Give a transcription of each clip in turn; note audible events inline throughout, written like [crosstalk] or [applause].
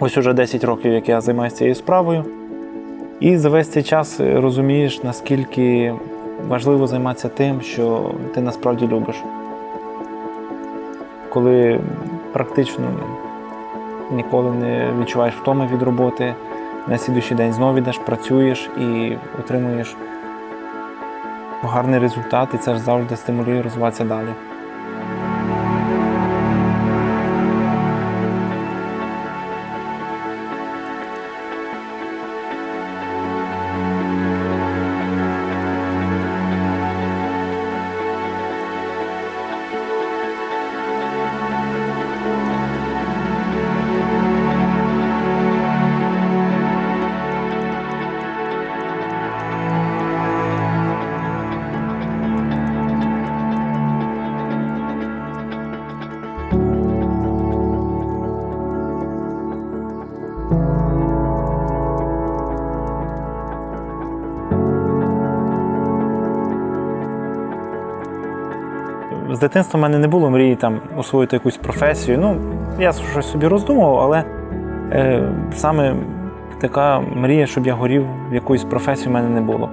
Ось уже 10 років, як я займаюся цією справою. І за весь цей час е, розумієш, наскільки важливо займатися тим, що ти насправді любиш. Коли практично ніколи не відчуваєш втоми від роботи, на слідуючий день знову йдеш, працюєш і отримуєш гарний результат, і це ж завжди стимулює розвиватися далі. З дитинства в мене не було мрії там освоїти якусь професію. Ну, я щось собі роздумував, але е, саме така мрія, щоб я горів в якоюсь професію, в мене не було.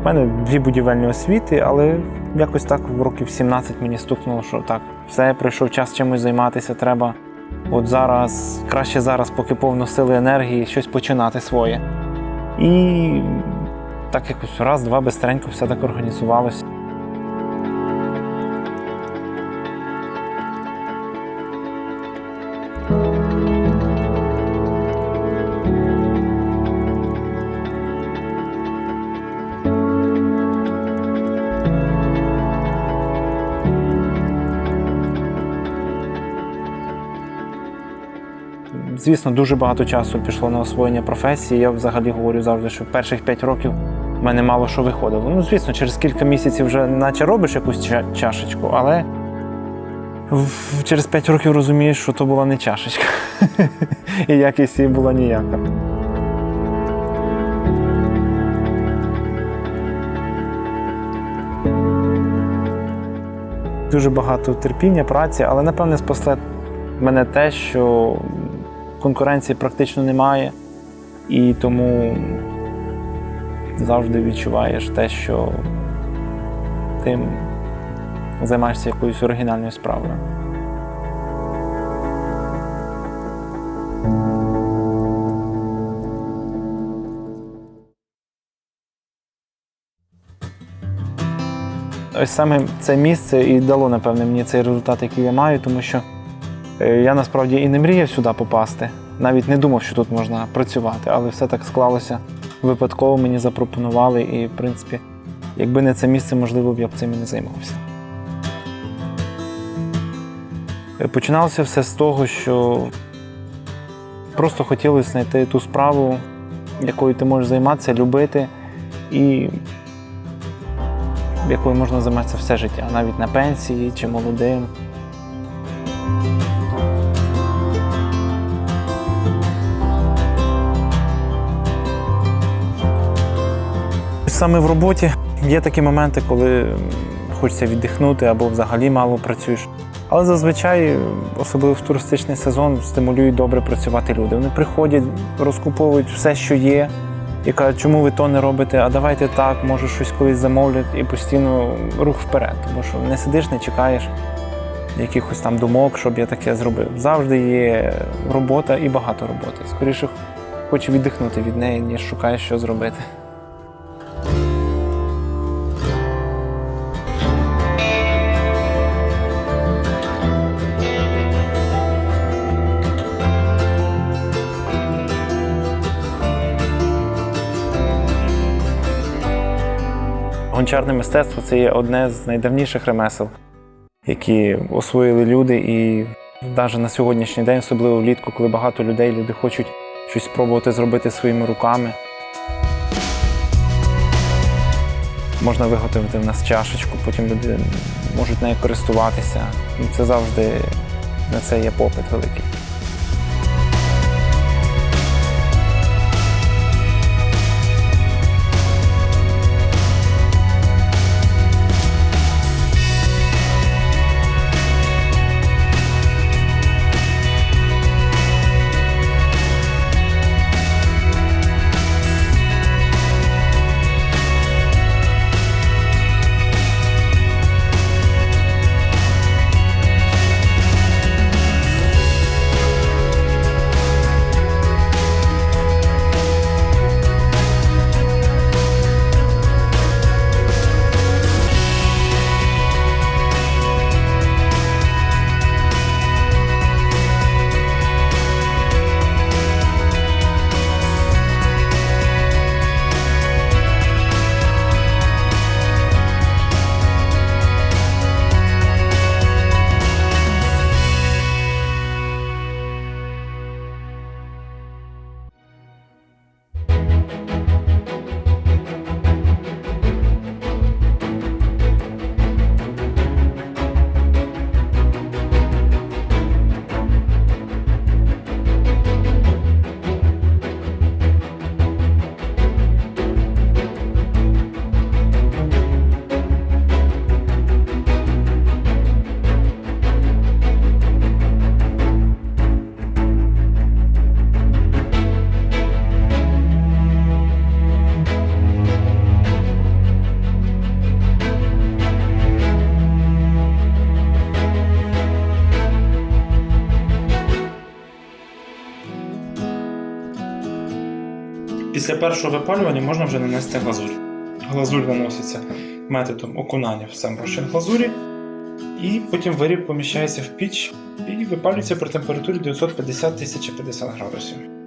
У мене дві будівельні освіти, але якось так в років 17 мені стукнуло, що так, все, прийшов час чимось займатися, треба от зараз, краще зараз, поки повно сили енергії, щось починати своє. І так якось раз-два бистренько все так організувалося. Звісно, дуже багато часу пішло на освоєння професії. Я взагалі говорю завжди, що перших 5 років в мене мало що виходило. Ну, звісно, через кілька місяців вже наче робиш якусь ча- чашечку, але через 5 років розумієш, що то була не чашечка. [laughs] І якість її була ніяка. Дуже багато терпіння, праці, але напевне спасле мене те, що конкуренції практично немає, і тому завжди відчуваєш те, що ти займаєшся якоюсь оригінальною справою. Ось саме це місце і дало, напевне, мені цей результат, який я маю, тому що Я насправді і не мріяв сюди попасти, навіть не думав, що тут можна працювати, але все так склалося випадково, мені запропонували, і, в принципі, якби не це місце, можливо, б я б цим і не займався. Е, Починалося все з того, що просто хотілося знайти ту справу, якою ти можеш займатися, любити, і якою можна займатися все життя, навіть на пенсії чи молодим. Саме в роботі є такі моменти, коли хочеться віддихнути або взагалі мало працюєш. Але зазвичай, особливо в туристичний сезон, стимулюють добре працювати люди. Вони приходять, розкуповують все, що є, і кажуть, чому ви то не робите, а давайте так, може щось колись замовлять, і постійно рух вперед. Тому що не сидиш, не чекаєш якихось там думок, щоб я таке зробив. Завжди є робота і багато роботи. Скоріше хочу віддихнути від неї, ніж шукаєш, що зробити. Гончарне мистецтво це є одне з найдавніших ремесел, які освоїли люди. І навіть на сьогоднішній день, особливо влітку, коли багато людей, люди хочуть щось спробувати зробити своїми руками. Можна виготовити в нас чашечку, потім люди можуть нею користуватися. Ну, Це завжди на це є попит великий. Після першого випалювання можна вже нанести глазурь. Глазурь наноситься методом окунання в сам розчин глазурі, і потім виріб поміщається в піч і випалюється при температурі 950-1050 градусів.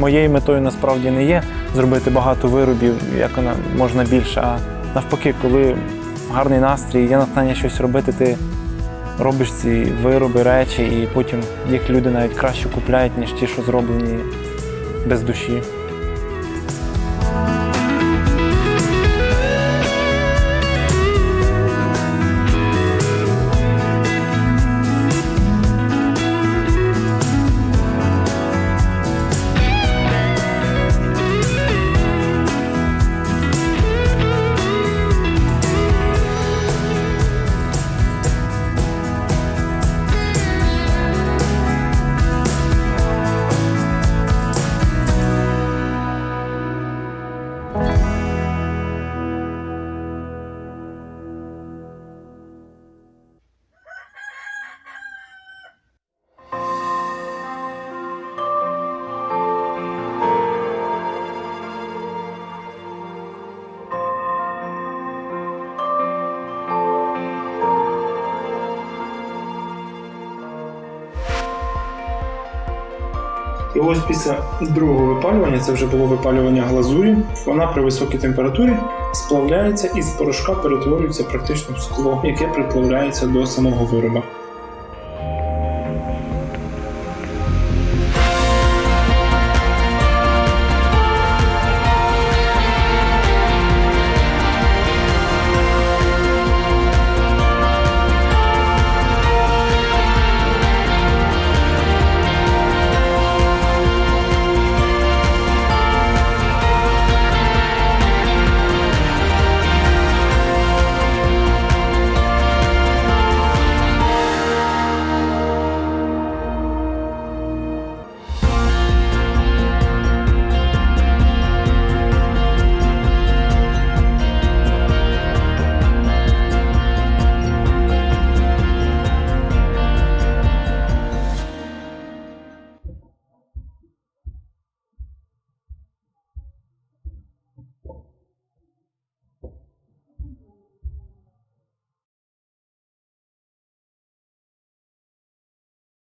Моєю метою насправді не є зробити багато виробів, як можна більше. А навпаки, коли гарний настрій, є натхнення щось робити, ти робиш ці вироби, речі, і потім їх люди навіть краще купляють, ніж ті, що зроблені без душі. І ось після другого випалювання, це вже було випалювання глазурі, вона при високій температурі сплавляється і з порошка перетворюється практично в скло, яке приплавляється до самого вироба.